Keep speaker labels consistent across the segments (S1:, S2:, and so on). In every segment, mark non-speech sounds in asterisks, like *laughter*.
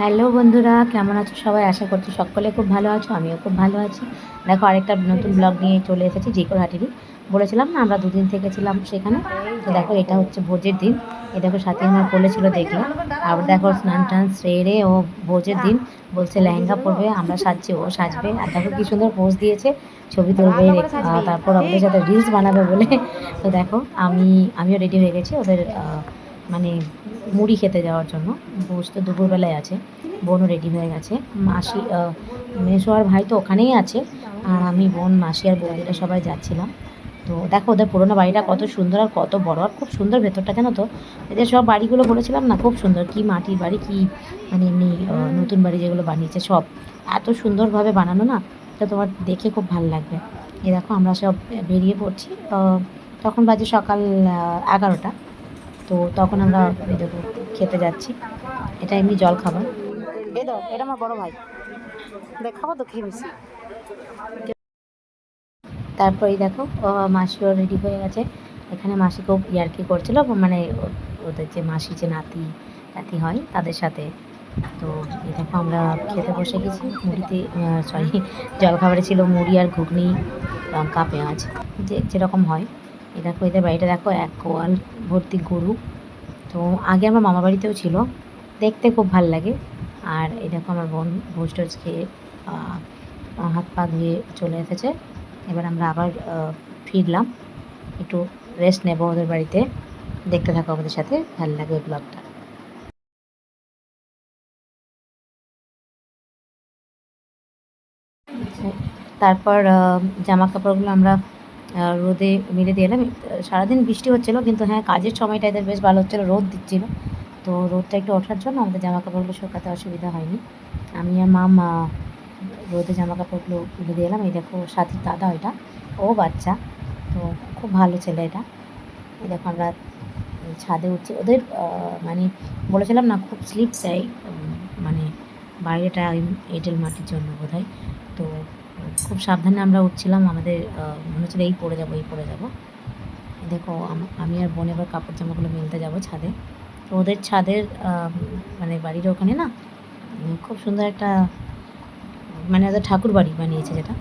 S1: Hello বন্ধুরা, কেমন আছো সবাই? আশা করছি সকলে খুব ভালো আছো, আমিও খুব ভালো আছি। দেখো, আরেকটা নতুন ব্লগ নিয়ে চলে এসেছি যে জিকোরহাটিরই। বলেছিলাম না, আমরা দুদিন থেকেছিলাম সেখানে। তো দেখো, এটা হচ্ছে ভোজের দিন। এ দেখো, সাথে আমার বলেছিল দেখলে। আবার দেখো, স্নান টান সেরে ও ভোজের দিন। বলছে, লেহেঙ্গা পরবে, আমরা সাজছি, ও সাজবে। আর দেখো, কি সুন্দর পোজ দিয়েছে, ছবি তুলবে তারপর আমাদের সাথে রিলস বানাবে বলে। তো দেখো, আমি, আমিও রেডি হয়ে গেছি, ওদের মানে মুড়ি খেতে যাওয়ার জন্য। ভোজ তো দুপুরবেলায় আছে, বোনও রেডি হয়ে গেছে। মাসি মেসো আর ভাই তো ওখানেই আছে। আর আমি, বোন, মাসি আর বৌদিরা সবাই যাচ্ছিলাম। তো দেখো, ওদের পুরোনো বাড়িটা কত সুন্দর আর কত বড়। আর খুব সুন্দর ভেতরটা, জানো তো? এদের সব বাড়িগুলো বলেছিলাম না, খুব সুন্দর। কি মাটির বাড়ি, কি মানে এমনি নতুন বাড়ি যেগুলো বানিয়েছে, সব। এত সুন্দরভাবে বানানো না, তো তোমার দেখে খুব ভালো লাগবে। এ দেখো, আমরা সব বেরিয়ে পড়ছি। তখন বাজে সকাল এগারোটা। তো তখন আমরা দেখো খেতে যাচ্ছি। এটা এমনি জল খাবার। এই এটা আমার বড় ভাই। দেখাবো তো খেয়ে বেশি তারপরেই দেখো মাসিও রেডি হয়ে গেছে। এখানে মাসি খুব ইয়ার্কি করছিল মানে ওদের যে মাসি যে নাতি নাতি হয়, তাদের সাথে। তো এই দেখো, আমরা খেতে বসে গেছি। মুড়িতে সরি জলখাবারে ছিল মুড়ি আর ঘুগনি, লঙ্কা, পেঁয়াজ। যে যেরকম হয়। এই দেখো এদের বাড়িটা দেখো, এক কোয়াল ভর্তি গরু। তো আগে আমার মামা বাড়িতেও ছিল, দেখতে খুব ভালো লাগে। আর এই দেখো আমার বোন ভোজ টোজ খেয়ে হাত পা ধুয়ে চলে এসেছে। এবার আমরা আবার ফিরলাম। একটু রেস্ট নেব ওদের বাড়িতে। দেখতে থাকো আমাদের সাথে, ভালো লাগে ওই ব্লগটা তারপর জামা কাপড়গুলো আমরা রোদে মেলে দিয়ে এলাম। সারাদিন বৃষ্টি হচ্ছিল কিন্তু হ্যাঁ কাজের সময়টা এদের বেশ ভালো হচ্ছিল রোদ দিচ্ছিল। তো রোদটা একটু ওঠার জন্য আমাদের জামা কাপড়গুলো শুকাতে অসুবিধা হয়নি। আমি আর আহ, রোদে জামা কাপড়গুলো তুলে দিয়ে এলাম। এই দেখো সাথীর দাদা ওইটা ও বাচ্চা তো খুব ভালো ছেলে এটা। এই দেখো আমরা ছাদে উঠছি। ওদের মানে বলেছিলাম না খুব স্লিপ উম, মানে বাইরেটা এঁটেল মাটির জন্য বোধ তো খুব সাবধানে আমরা উঠছিলাম, আমাদের মনে হচ্ছিল এই পড়ে যাব, এই পড়ে যাব। দেখো, আমি আর বোন এবার কাপড় জামাগুলো মেলতে যাব ছাদে। তো ওদের ছাদের মানে বাড়ির ওখানে না খুব সুন্দর একটা মানে ওদের ঠাকুর বাড়ি বানিয়েছে যেটা।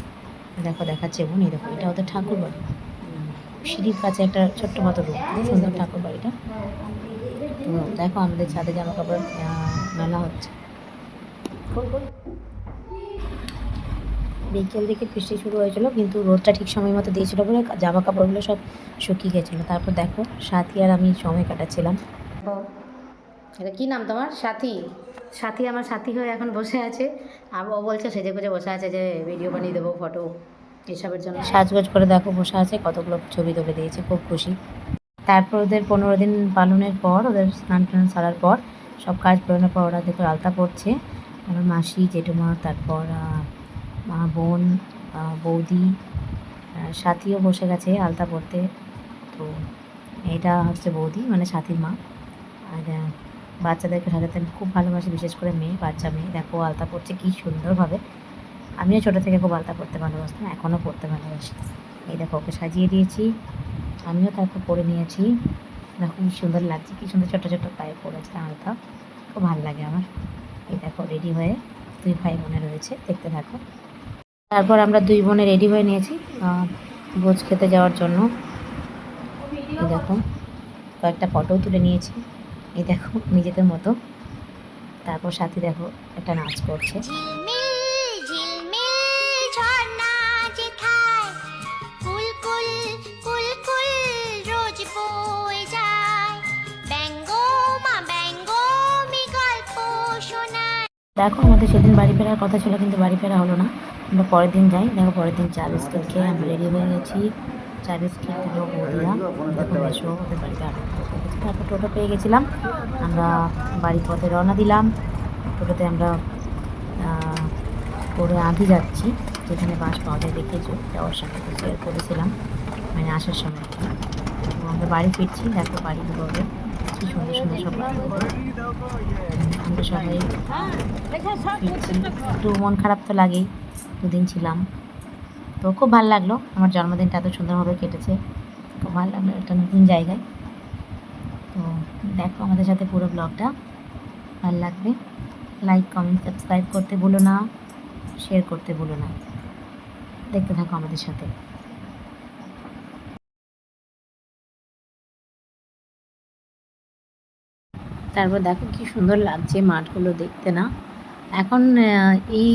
S1: দেখো, দেখাচ্ছে বোন, এই দেখো, এটা ওদের ঠাকুর বাড়ি। সিঁড়ির কাছে একটা ছোট্ট মতো রূপ সুন্দর ঠাকুর বাড়িটা। তো দেখো আমাদের ছাদে জামা কাপড় মেলা হচ্ছে। বিকেল দিকে বৃষ্টি শুরু হয়েছিল কিন্তু রোদটা ঠিক সময় মতো দিয়েছিল বলে জামা কাপড়গুলো সব শুকিয়ে গেছিল। তারপর দেখো সাথী আর আমি সময় কাটাচ্ছিলাম। এটা কি নাম তোমার? সাথী? সাথী আমার সাথী হয়ে এখন বসে আছে। আর ও বলছে সেজে গুজে বসে আছে যে ভিডিও বানিয়ে দেবো ফটো এসবের জন্য। সাজগোজ করে দেখো বসে আছে কতগুলো ছবি তুলে দিয়েছে খুব খুশি। তারপর ওদের পনেরো দিন পালনের পর ওদের স্নান টান সারার পর সব কাজ পড়ানোর পর ওরা দেখো আলতা পড়ছে আমার মাসি জেঠুমা তারপর মা বোন বৌদি সাথীও বসে গেছে আলতা পড়তে তো এটা হচ্ছে বৌদি মানে সাথীর মা। আর বাচ্চাদেরকে সাজাতে আমি খুব ভালোবাসি, বিশেষ করে মেয়ে, বাচ্চা মেয়ে। দেখো আলতা পড়ছে কী সুন্দরভাবে। আমিও ছোটো থেকে খুব আলতা পড়তে ভালোবাসতাম, এখনও পড়তে ভালোবাসি। এই দেখো, ওকে সাজিয়ে দিয়েছি। আমিও তারপর পরে নিয়েছি। দেখো কি সুন্দর লাগছে, কি সুন্দর ছোটো ছোটো পায়ে পড়েছে আলতা। খুব ভালো লাগে আমার। এই দেখো, রেডি হয়ে দুই ভাই মনে রয়েছে, দেখতে থাকো। তারপর আমরা দুই বোনে রেডি হয়ে নিয়েছি ভোজ খেতে যাওয়ার জন্য। এই দেখো কয়েকটা ফটোও তুলে নিয়েছি। এই দেখো নিজেদের মতো। তারপর সাথে দেখো একটা নাচ করছে। দেখো আমাদের সেদিন বাড়ি ফেরার কথা ছিল কিন্তু বাড়ি ফেরা হলো না। আমরা পরের দিন যাই। দেখো পরের দিন চা বিস্কুট খেয়ে আমরা রেডি হয়ে গেছি। চা বিস্কুট এসো ওদের বাড়িতে তারপর টোটো পেয়ে গেছিলাম। আমরা বাড়ির পথে রওনা দিলাম। টোটোতে আমরা করে আঁধি যাচ্ছি। যেখানে বাস পাওয়া যায় দেখেছ। যাওয়ার তো শেয়ার করেছিলাম। মানে আসার সময় আমরা বাড়ি ফিরছি। দেখো বাড়ি ওদের একটু মন খারাপ তো লাগেই, দুদিন ছিলাম। তো খুব ভালো লাগল, আমার জন্মদিনটা এত সুন্দরভাবে কেটেছে। খুব ভালো লাগল, একটা নতুন জায়গায়। তো দেখো আমাদের সাথে পুরো ব্লগটা, ভালো লাগবে। লাইক কমেন্ট সাবস্ক্রাইব করতে ভুলো না শেয়ার করতে ভুলো না। দেখতে থাকো আমাদের সাথে। তারপর দেখো কি সুন্দর লাগছে মাঠগুলো দেখতে না? এখন এই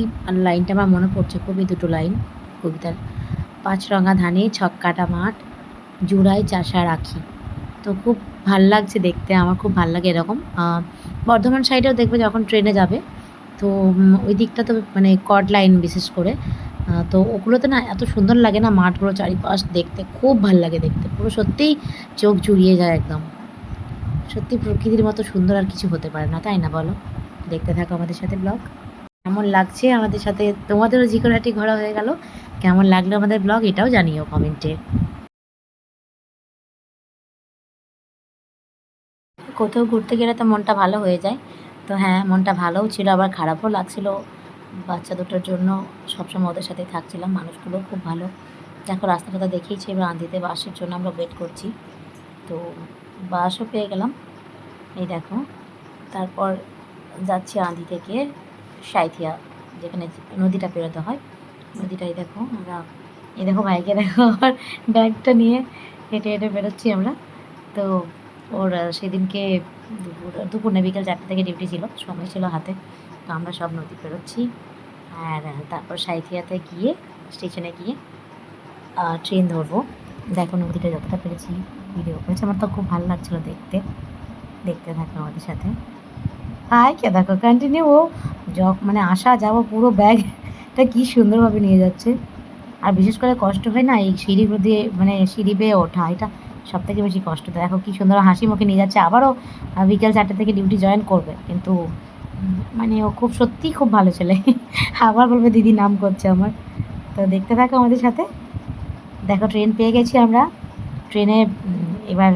S1: লাইনটা আমার মনে পড়ছে খুবই দুটো লাইন, কবিতার। পাঁচ রঙা ধানে ছক কাটা মাঠ জুড়ায় চাষা রাখি। তো খুব ভালো লাগছে দেখতে, আমার খুব ভালো লাগে এরকম। বর্ধমান সাইডেও দেখবে যখন ট্রেনে যাবে, তো ওই দিকটা তো মানে কট লাইন বিশেষ করে। তো ওগুলোতে না এত সুন্দর লাগে না মাঠগুলো চারিপাশ দেখতে, খুব ভালো লাগে দেখতে। পুরো সত্যিই চোখ জুড়িয়ে যায় একদম। সত্যি প্রকৃতির মতো সুন্দর আর কিছু হতে পারে না, তাই না বলো? দেখতে থাকো আমাদের সাথে ব্লগ। কেমন লাগছে আমাদের সাথে? তোমাদেরও জিকোরাটি ঘোরা হয়ে গেল। কেমন লাগল আমাদের ব্লগ? এটাও জানিও কমেন্টে। কোথাও ঘুরতে গেলে তো মনটা ভালো হয়ে যায়। তো হ্যাঁ মনটা ভালোও ছিল, আবার খারাপও লাগছিল। বাচ্চা দুটোর জন্য সবসময় ওদের সাথেই থাকছিলাম। মানুষগুলো খুব ভালো। দেখো রাস্তাটা দেখিয়েছি, এবার আন্দিতে বাসের জন্য আমরা ওয়েট করছি। তো বাসও পেয়ে গেলাম। এই দেখো, তারপর যাচ্ছি আঁধি থেকে সাইথিয়া, যেখানে নদীটা পেরোতে হয়। নদীটাই দেখো, আমরা এই দেখো বাইকে দেখো আবার ব্যাগটা নিয়ে হেঁটে হেঁটে বেরোচ্ছি আমরা। তো ওর, সেদিনকে দুপুর দুপুর না, বিকেল চারটে থেকে ডিউটি ছিল, সময় ছিল হাতে। তো আমরা সব নদী পেরোচ্ছি। আর তারপর সাইথিয়াতে গিয়ে, স্টেশনে গিয়ে ট্রেন ধরবো। দেখো নদীটা যতটা পেরেছি। ভিডিও করেছি আমার তো খুব ভালো লাগছিল দেখতে। দেখতে থাকো আমাদের সাথে। হাই কে, দেখো কন্টিনিউ ও যখ মানে আসা যাব পুরো ব্যাগটা *laughs* কী সুন্দরভাবে নিয়ে যাচ্ছে। আর বিশেষ করে কষ্ট হয় না, এই সিঁড়িগুলো দিয়ে মানে সিঁড়ি বেয়ে ওঠা, এটা সব থেকে বেশি কষ্ট। দেখো কি সুন্দর হাসি মুখে নিয়ে যাচ্ছে। আবারও বিকেল চারটে থেকে ডিউটি জয়েন করবে। কিন্তু মানে ও খুব সত্যিই খুব ভালো ছেলে। *laughs* আবার বলবে, দিদি, নাম করছে আমার। তো দেখতে থাকো আমাদের সাথে। দেখো ট্রেন পেয়ে গেছি আমরা। ট্রেনে এবার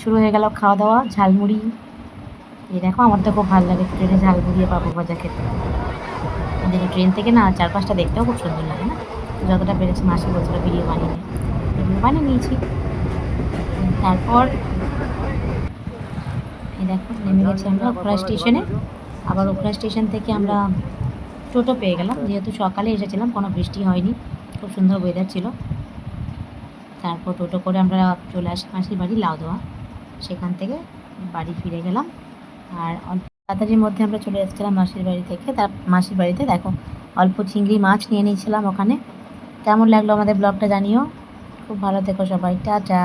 S1: শুরু হয়ে গেল খাওয়া দাওয়া ঝালমুড়ি। এই দেখো, আমার তো খুব ভালো লাগে ট্রেনে ঝালমুড়ি পাপড় ভাজা খেতে। এদিকে ট্রেন থেকে না, চারপাশটা দেখতেও খুব সুন্দর লাগে না? যতটা পেরেছি মাসি বলছিল ভিডিও বানিয়ে ভিডিও বানিয়ে নিয়েছি। তারপর এই দেখো, নেমে গেছি আমরা ওখরা স্টেশনে। আবার ওখরা স্টেশন থেকে আমরা টোটো পেয়ে গেলাম। যেহেতু সকালে এসেছিলাম, কোনো বৃষ্টি হয়নি। খুব সুন্দর ওয়েদার ছিল। তারপর টোটো করে আমরা চলে আসি মাসির বাড়ি, লাউদোয়া। সেখান থেকে বাড়ি ফিরে গেলাম। আর তাড়াতাড়ির মধ্যে আমরা চলে এসেছিলাম মাসির বাড়ি থেকে। তার মাসির বাড়িতে দেখো, অল্প চিংড়ি মাছ নিয়ে নিয়েছিলাম ওখানে। কেমন লাগল আমাদের ব্লগটা জানিও। খুব ভালো থেকো সবাই। টাটা।